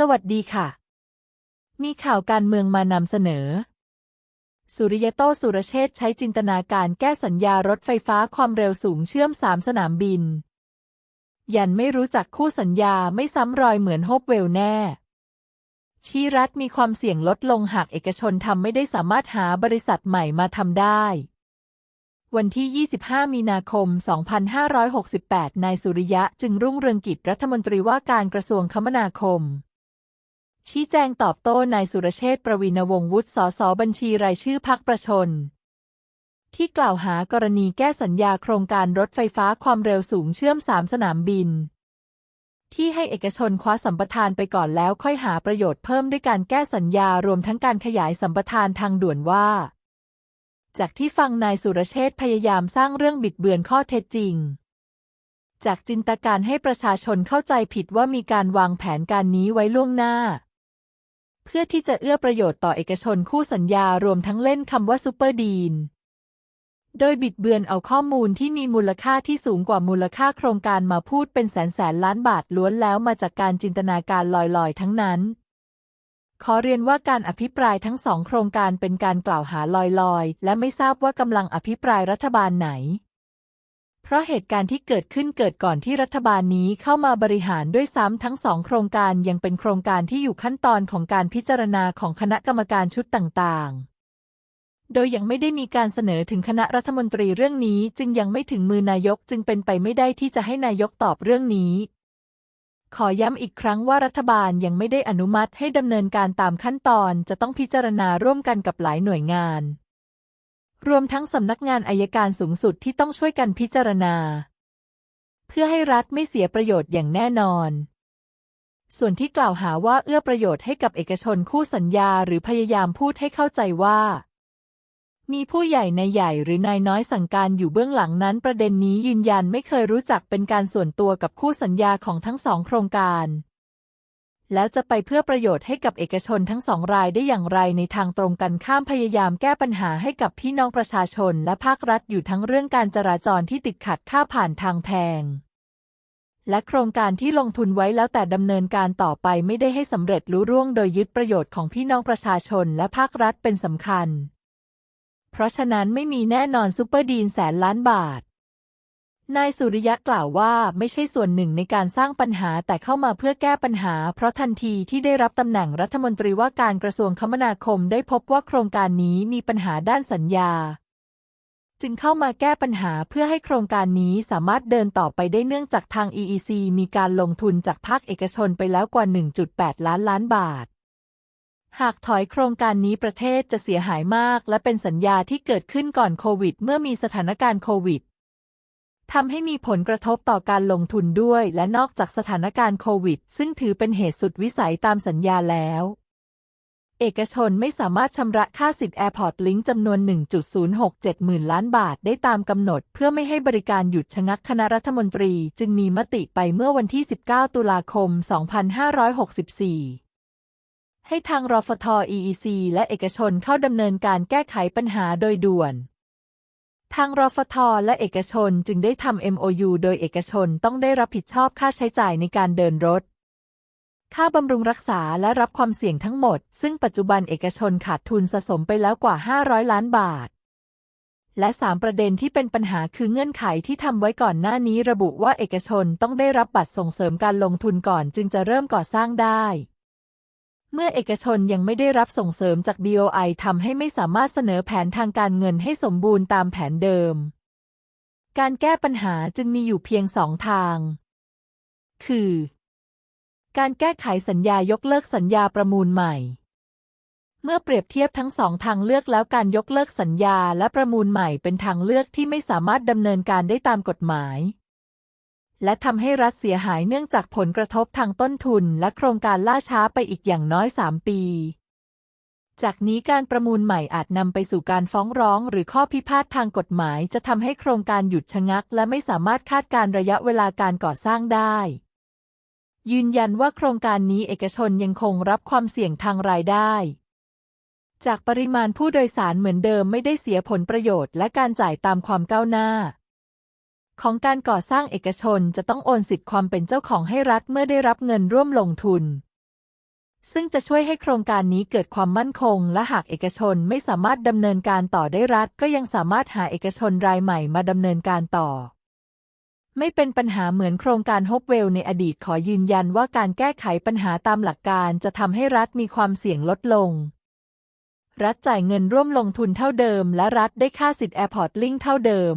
สวัสดีค่ะ มีข่าวการเมืองมานำเสนอ สุริยโตสุรเชษใช้จินตนาการแก้สัญญารถไฟฟ้าความเร็วสูงเชื่อมสามสนามบิน ยันไม่รู้จักคู่สัญญาไม่ซ้ำรอยเหมือนโฮปเวลแน่ ชีรัฐมีความเสี่ยงลดลงหากเอกชนทำไม่ได้สามารถหาบริษัทใหม่มาทำได้ วันที่ 25 มีนาคม 2568 นายสุริยะจึงรุ่งเรืองกิจรัฐมนตรีว่าการกระทรวงคมนาคม ชี้แจงตอบโต้นายสุรเชษประวินวงศ์วุฒิสสบัญชีรายชื่อพักประชน ที่กล่าวหากรณีแก้สัญญาโครงการรถไฟฟ้าความเร็วสูงเชื่อมสามสนามบิน ที่ให้เอกชนคว้าสัมปทานไปก่อนแล้วค่อยหาประโยชน์เพิ่มด้วยการแก้สัญญารวมทั้งการขยายสัมปทานทางด่วนว่า จากที่ฟังนายสุรเชษพยายามสร้างเรื่องบิดเบือนข้อเท็จจริงจากจินตการให้ประชาชนเข้าใจผิดว่ามีการวางแผนการนี้ไว้ล่วงหน้า พื่อที่จะเอื้อประโยชน์ต่อเอกชนคู่สัญญารวมทั้งเล่นคำว่าซูเปอร์ดีน โดยบิดเบือนเอาข้อมูลที่มีมูลค่าที่สูงกว่ามูลค่าโครงการมาพูดเป็นแสนแสนล้านบาทล้วนแล้วมาจากการจินตนาการลอยๆ ทั้งนั้น ขอเรียนว่าการอภิปรายทั้งสองโครงการเป็นการกล่าวหาลอยๆ และไม่ทราบว่ากำลังอภิปรายรัฐบาลไหน เพราะเหตุการณ์ที่เกิดขึ้นเกิดก่อนที่รัฐบาลนี้เข้ามาบริหารด้วยซ้ำทั้งสองโครงการยังเป็นโครงการที่อยู่ขั้นตอนของการพิจารณาของคณะกรรมการชุดต่างๆ โดยยังไม่ได้มีการเสนอถึงคณะรัฐมนตรีเรื่องนี้จึงยังไม่ถึงมือนายกจึงเป็นไปไม่ได้ที่จะให้นายกตอบเรื่องนี้ ขอย้ำอีกครั้งว่ารัฐบาลยังไม่ได้อนุมัติให้ดำเนินการตามขั้นตอนจะต้องพิจารณาร่วมกันกับหลายหน่วยงาน รวมทั้งสำนักงานอายการสูงสุดที่ต้องช่วยกันพิจารณา เพื่อให้รัฐไม่เสียประโยชน์อย่างแน่นอน ส่วนที่กล่าวหาว่าเอื้อประโยชน์ให้กับเอกชนคู่สัญญาหรือพยายามพูดให้เข้าใจว่า มีผู้ใหญ่ในายใหญ่หรือนายน้อยสั่งการอยู่เบื้องหลังนั้น ประเด็นนี้ยืนยันไม่เคยรู้จักเป็นการส่วนตัวกับคู่สัญญาของทั้งสองโครงการ แล้วจะไปเพื่อประโยชน์ให้กับเอกชนทั้งสองรายได้อย่างไรในทางตรงกันข้ามพยายามแก้ปัญหาให้กับพี่น้องประชาชนและภาครัฐอยู่ทั้งเรื่องการจราจรที่ติดขัดค่าผ่านทางแพง และโครงการที่ลงทุนไว้แล้วแต่ดำเนินการต่อไปไม่ได้ให้สำเร็จลุร่วงโดยยึดประโยชน์ของพี่น้องประชาชนและภาครัฐเป็นสำคัญ เพราะฉะนั้นไม่มีแน่นอนซูเปอร์ดีนแสนล้านบาท นายสุริยะกล่าวว่าไม่ใช่ส่วนหนึ่งในการสร้างปัญหาแต่เข้ามาเพื่อแก้ปัญหา เพราะทันทีที่ได้รับตำแหน่งรัฐมนตรีว่าการกระทรวงคมนาคมได้พบว่าโครงการนี้มีปัญหาด้านสัญญา จึงเข้ามาแก้ปัญหาเพื่อให้โครงการนี้สามารถเดินต่อไปได้เนื่องจากทาง EEC มีการลงทุนจากภาคเอกชนไปแล้วกว่า 1.8 ล้านล้านบาทหากถอยโครงการนี้ประเทศจะเสียหายมาก และเป็นสัญญาที่เกิดขึ้นก่อนโควิด เมื่อมีสถานการณ์โควิด ทำให้มีผลกระทบต่อการลงทุนด้วย และนอกจากสถานการณ์โควิด ซึ่งถือเป็นเหตุสุดวิสัยตามสัญญาแล้วเอกชนไม่สามารถชำระค่าสิทธิ์ Airport Link จำนวน 1.067 หมื่นล้านบาทได้ตามกำหนด เพื่อไม่ให้บริการหยุดชะงักคณะรัฐมนตรีจึงมีมติไปเมื่อวันที่ 19 ตุลาคม 2564 ให้ทางรฟท EEC และเอกชนเข้าดำเนินการแก้ไขปัญหาโดยด่วน ทางรฟท และเอกชนจึงได้ทำ MOU โดยเอกชนต้องได้รับผิดชอบค่าใช้จ่ายในการเดินรถ ค่าบำรุงรักษาและรับความเสี่ยงทั้งหมด ซึ่งปัจจุบันเอกชนขาดทุนสะสมไปแล้วกว่า 500 ล้านบาท และ 3 ประเด็นที่เป็นปัญหาคือเงื่อนไขที่ทำไว้ก่อนหน้านี้ระบุว่าเอกชนต้องได้รับบัตรส่งเสริมการลงทุนก่อนจึงจะเริ่มก่อสร้างได้ เมื่อเอกชนยังไม่ได้รับส่งเสริมจาก BOI ทำให้ไม่สามารถเสนอแผนทางการเงินให้สมบูรณ์ตามแผนเดิม การแก้ปัญหาจึงมีอยู่เพียงสองทาง คือ การแก้ไขสัญญายกเลิกสัญญาประมูลใหม่ เมื่อเปรียบเทียบทั้งสองทางเลือกแล้วการยกเลิกสัญญาและประมูลใหม่เป็นทางเลือกที่ไม่สามารถดำเนินการได้ตามกฎหมาย และทำให้รัฐเสียหายเนื่องจากผลกระทบทางต้นทุนและโครงการล่าช้าไปอีกอย่างน้อย 3 ปี จากนี้การประมูลใหม่อาจนำไปสู่การฟ้องร้องหรือข้อพิพาททางกฎหมาย จะทำให้โครงการหยุดชะงัก และไม่สามารถคาดการณ์ระยะเวลาการก่อสร้างได้ยืนยันว่าโครงการนี้เอกชนยังคงรับความเสี่ยงทางรายได้ จากปริมาณผู้โดยสารเหมือนเดิมไม่ได้เสียผลประโยชน์และการจ่ายตามความก้าวหน้า ของการก่อสร้างเอกชนจะต้องโอนสิทธิ์ความเป็นเจ้าของให้รัฐเมื่อได้รับเงินร่วมลงทุน ซึ่งจะช่วยให้โครงการนี้เกิดความมั่นคง และหากเอกชนไม่สามารถดำเนินการต่อได้รัฐ ก็ยังสามารถหาเอกชนรายใหม่มาดำเนินการต่อ ไม่เป็นปัญหาเหมือนโครงการฮบเวลในอดีตขอยืนยันว่าการแก้ไขปัญหาตามหลักการจะทำให้รัฐมีความเสี่ยงลดลงรัฐจ่ายเงินร่วมลงทุนเท่าเดิม และรัฐได้ค่าสิทธิ์ Airport Link เท่าเดิม